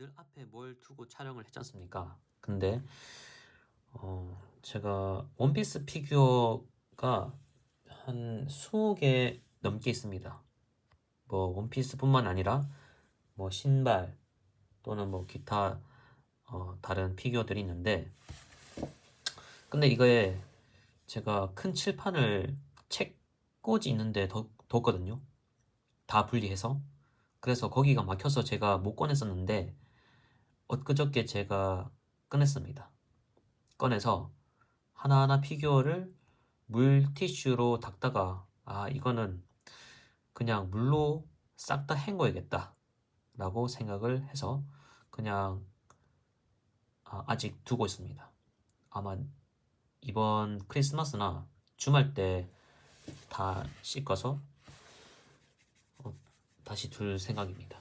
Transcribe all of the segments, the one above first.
늘 앞에 뭘 두고 촬영을 했지 않습니까? 근데 어 제가 원피스 피규어가 한 20개 넘게 있습니다. 뭐 원피스뿐만 아니라 뭐 신발 또는 뭐 기타 어 다른 피규어들이 있는데 근데 이거에 제가 큰 칠판을 책 꽂이 있는데 뒀, 뒀거든요. 다 분리해서. 그래서 거기가 막혀서 제가 못 꺼냈었는데 엊그저께 제가 꺼냈습니다. 꺼내서 하나하나 피규어를 물티슈로 닦다가 아 이거는 그냥 물로 싹 다 헹궈야겠다 라고 생각을 해서 그냥 아, 아직 두고 있습니다. 아마 이번 크리스마스나 주말 때 다 씻어서 어, 다시 둘 생각입니다.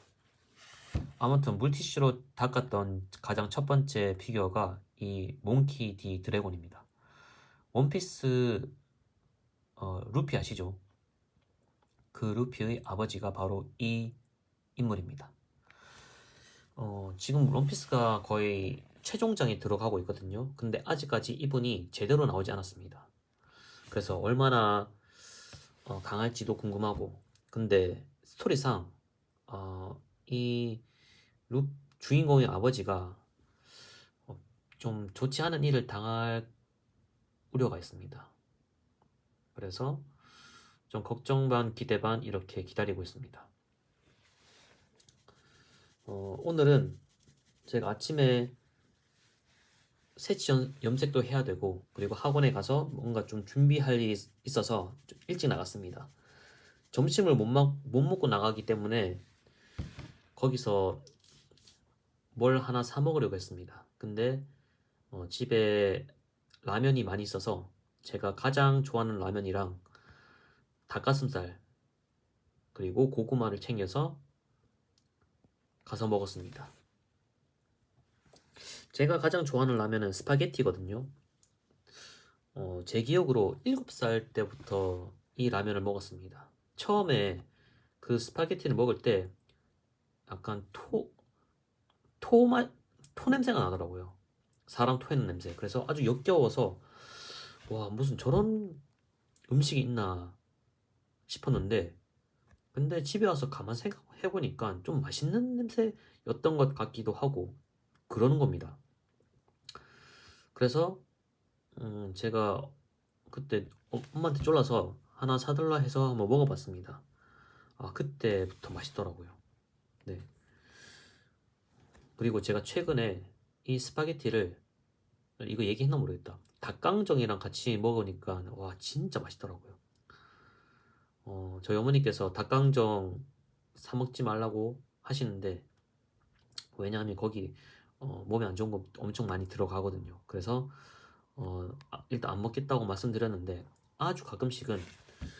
아무튼 물티슈로 닦았던 가장 첫 번째 피규어가 이 몽키 디 드래곤입니다. 원피스 어, 루피 아시죠? 그 루피의 아버지가 바로 이 인물입니다. 어, 지금 원피스가 거의 최종장에 들어가고 있거든요. 근데 아직까지 이분이 제대로 나오지 않았습니다. 그래서 얼마나 어, 강할지도 궁금하고, 근데 스토리상 어, 이 루, 주인공의 아버지가 어, 좀 좋지 않은 일을 당할 우려가 있습니다. 그래서 좀 걱정 반 기대 반 이렇게 기다리고 있습니다. 어, 오늘은 제가 아침에 연- 염색도 해야 되고 그리고 학원에 가서 뭔가 좀 준비할 일이 있- 있어서 좀 일찍 나갔습니다. 점심을 못, 먹, 못 먹고 나가기 때문에 거기서 뭘 하나 사 먹으려고 했습니다. 근데 어, 집에 라면이 많이 있어서 제가 가장 좋아하는 라면이랑 닭가슴살 그리고 고구마를 챙겨서 가서 먹었습니다. 제가 가장 좋아하는 라면은 스파게티거든요. 어, 제 기억으로 7살 때부터 이 라면을 먹었습니다. 처음에 그 스파게티를 먹을 때 약간 토, 토맛, 토 냄새가 나더라고요. 사람 토했는 냄새. 그래서 아주 역겨워서, 와, 무슨 저런 음식이 있나 싶었는데, 근데 집에 와서 가만 생각해 보니까 좀 맛있는 냄새였던 것 같기도 하고, 그러는 겁니다. 그래서, 음, 제가 그때 엄마한테 쫄라서 하나 사달라 해서 한번 먹어봤습니다. 아, 그때부터 맛있더라고요. 네. 그리고 제가 최근에 이 스파게티를 이거 얘기했나 모르겠다. 닭강정이랑 같이 먹으니까 와 진짜 맛있더라고요. 어, 저희 어머니께서 닭강정 사 먹지 말라고 하시는데 왜냐하면 거기 어, 몸에 안 좋은 거 엄청 많이 들어가거든요. 그래서 어, 아, 일단 안 먹겠다고 말씀드렸는데 아주 가끔씩은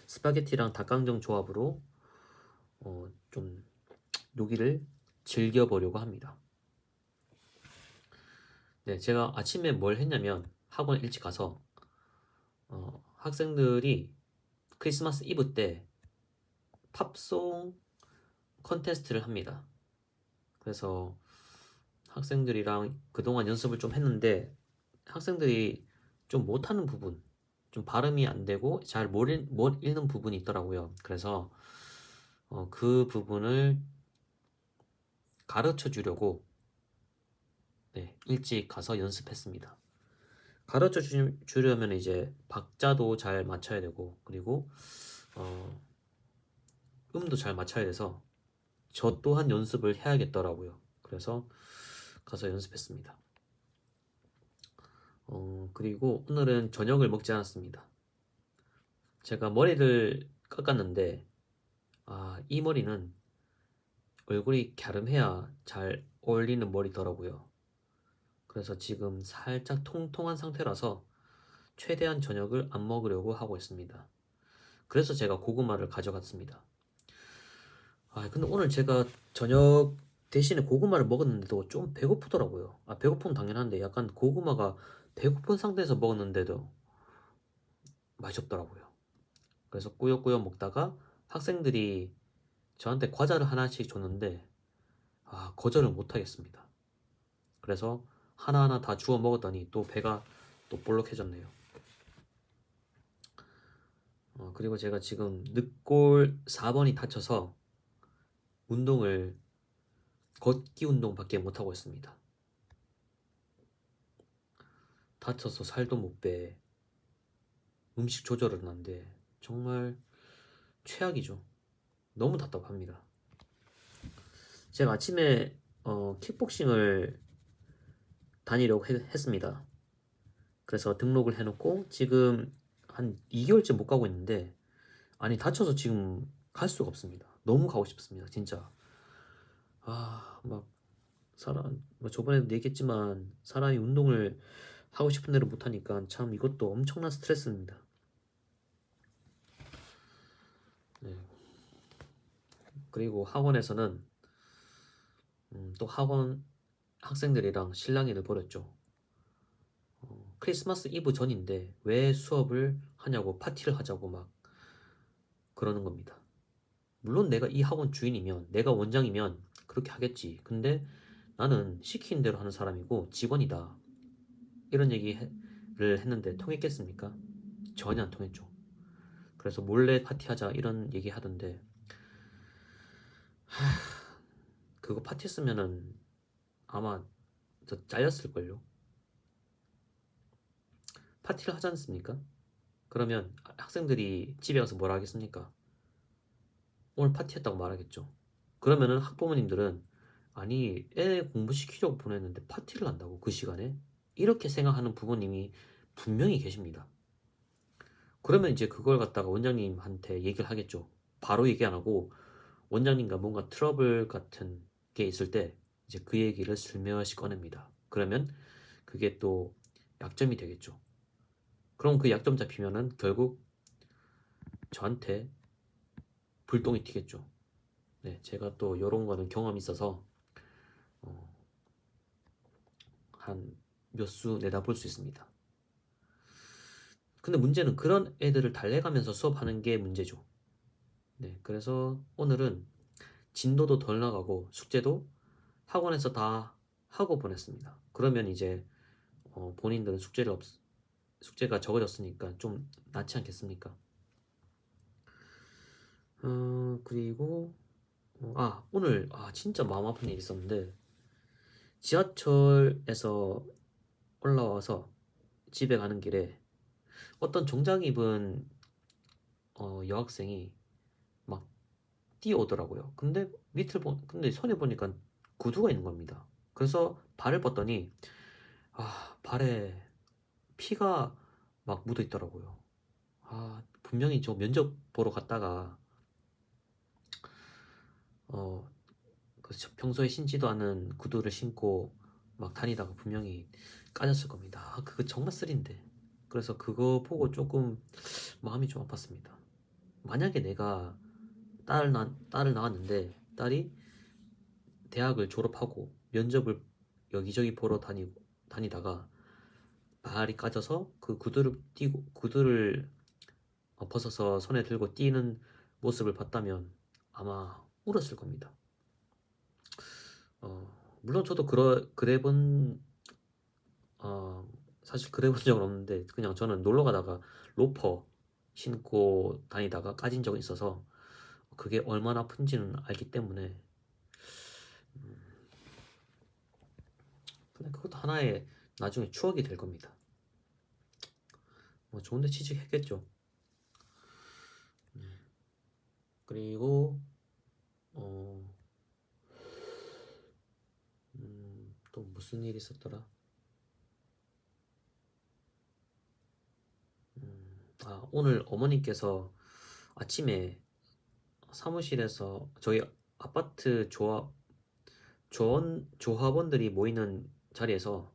스파게티랑 닭강정 조합으로 어, 좀 요기를 즐겨보려고 합니다. 네, 제가 아침에 뭘 했냐면 학원 일찍 가서 어, 학생들이 크리스마스 이브 때 팝송 컨테스트를 합니다. 그래서 학생들이랑 그동안 연습을 좀 했는데 학생들이 좀 못하는 부분, 좀 발음이 안 되고 잘못 읽는 부분이 있더라고요. 그래서 어, 그 부분을 가르쳐 주려고 네, 일찍 가서 연습했습니다. 가르쳐 주, 주려면 이제 박자도 잘 맞춰야 되고 그리고 어, 음도 잘 맞춰야 돼서 저 또한 연습을 해야겠더라고요. 그래서 가서 연습했습니다. 어, 그리고 오늘은 저녁을 먹지 않았습니다. 제가 머리를 깎았는데 아, 이 머리는 얼굴이 갸름해야 잘 어울리는 머리더라고요. 그래서 지금 살짝 통통한 상태라서 최대한 저녁을 안 먹으려고 하고 있습니다. 그래서 제가 고구마를 가져갔습니다. 아, 근데 오늘 제가 저녁 대신에 고구마를 먹었는데도 좀 배고프더라고요. 아, 배고픔 당연한데 약간 고구마가 배고픈 상태에서 먹었는데도 맛이 없더라고요. 그래서 꾸역꾸역 먹다가 학생들이 저한테 과자를 하나씩 줬는데 아, 거절을 못 하겠습니다. 그래서 하나하나 다 주워 먹었더니 또 배가 또 볼록해졌네요. 어, 그리고 제가 지금 늑골 4번이 다쳐서 운동을 걷기 운동밖에 못 하고 있습니다. 다쳐서 살도 못 빼. 음식 조절은 안 돼. 정말 최악이죠. 너무 답답합니다. 제가 아침에 어, 킥복싱을 다니려고 했, 했습니다. 그래서 등록을 해놓고 지금 한 2개월째 못 가고 있는데 아니 다쳐서 지금 갈 수가 없습니다. 너무 가고 싶습니다. 진짜. 아, 막 사람 뭐 저번에도 얘기했지만 사람이 운동을 하고 싶은 대로 못 하니까 참 이것도 엄청난 스트레스입니다. 네. 그리고 학원에서는 음, 또 학원 학생들이랑 실랑이를 벌였죠. 어, 크리스마스 이브 전인데 왜 수업을 하냐고 파티를 하자고 막 그러는 겁니다. 물론 내가 이 학원 주인이면 내가 원장이면 그렇게 하겠지. 근데 나는 시킨 대로 하는 사람이고 직원이다. 이런 얘기를 했는데 통했겠습니까? 전혀 안 통했죠. 그래서 몰래 파티하자 이런 얘기 하던데 하, 그거 파티 했으면은 아마 저 잘렸을걸요. 파티를 하지 않습니까? 그러면 학생들이 집에 가서 뭐라 하겠습니까? 오늘 파티했다고 말하겠죠. 그러면은 학부모님들은 아니 애 공부시키려고 보냈는데 파티를 한다고 그 시간에 이렇게 생각하는 부모님이 분명히 계십니다. 그러면 이제 그걸 갖다가 원장님한테 얘기를 하겠죠. 바로 얘기 안 하고 원장님과 뭔가 트러블 같은 게 있을 때 이제 그 얘기를 슬며시 꺼냅니다. 그러면 그게 또 약점이 되겠죠. 그럼 그 약점 잡히면은 결국 저한테 불똥이 튀겠죠. 네, 제가 또 이런 거는 경험이 있어서 어, 한몇 수 내다볼 수 있습니다. 근데 문제는 그런 애들을 달래가면서 수업하는 게 문제죠. 네, 그래서 오늘은 진도도 덜 나가고 숙제도 학원에서 다 하고 보냈습니다. 그러면 이제 어, 본인들은 숙제를 없, 숙제가 적어졌으니까 좀 낫지 않겠습니까? 어, 그리고 어, 아 오늘 아 진짜 마음 아픈 일이 있었는데 지하철에서 올라와서 집에 가는 길에 어떤 정장 입은 어, 여학생이 막 뛰어오더라고요. 근데 밑을 보 근데 손에 보니까 구두가 있는 겁니다. 그래서 발을 뻗더니 아 발에 피가 막 묻어 있더라고요. 아 분명히 저 면접 보러 갔다가 어, 그 평소에 신지도 않은 구두를 신고 막 다니다가 분명히 까졌을 겁니다. 아, 그거 정말 쓰린데. 그래서 그거 보고 조금 마음이 좀 아팠습니다. 만약에 내가 딸을, 낳, 딸을 낳았는데 딸이 대학을 졸업하고 면접을 여기저기 보러 다니, 다니다가 발이 까져서 그 구두를 띄고 구두를 어, 벗어서 손에 들고 뛰는 모습을 봤다면 아마 울었을 겁니다. 어, 물론 저도 그러, 그래본 어, 사실 그래본 적은 없는데 그냥 저는 놀러 가다가 로퍼 신고 다니다가 까진 적은 있어서 그게 얼마나 아픈지는 알기 때문에 음, 근데 그것도 하나의 나중에 추억이 될 겁니다. 뭐 좋은데 취직했겠죠. 네. 그리고 어, 음, 또 무슨 일이 있었더라? 음, 아, 오늘 어머니께서 아침에 사무실에서 저희 아파트 조합 조원 조합원들이 모이는 자리에서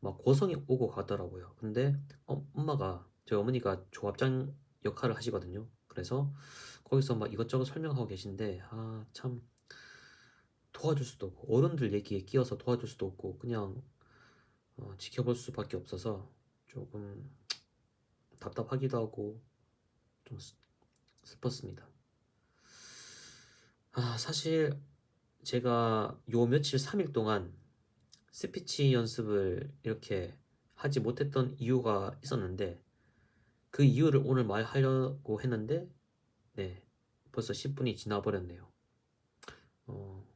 막 고성이 오고 가더라고요. 근데 어, 엄마가 저희 어머니가 조합장 역할을 하시거든요. 그래서 거기서 막 이것저것 설명하고 계신데 아 참 도와줄 수도 없고 어른들 얘기에 끼어서 도와줄 수도 없고 그냥 어, 지켜볼 수밖에 없어서 조금 답답하기도 하고 좀 슬- 슬펐습니다. 아 사실 제가 요 며칠 3일 동안 스피치 연습을 이렇게 하지 못했던 이유가 있었는데 그 이유를 오늘 말하려고 했는데 네 벌써 10분이 지나버렸네요. 어,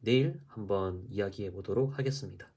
내일 한번 이야기해 보도록 하겠습니다.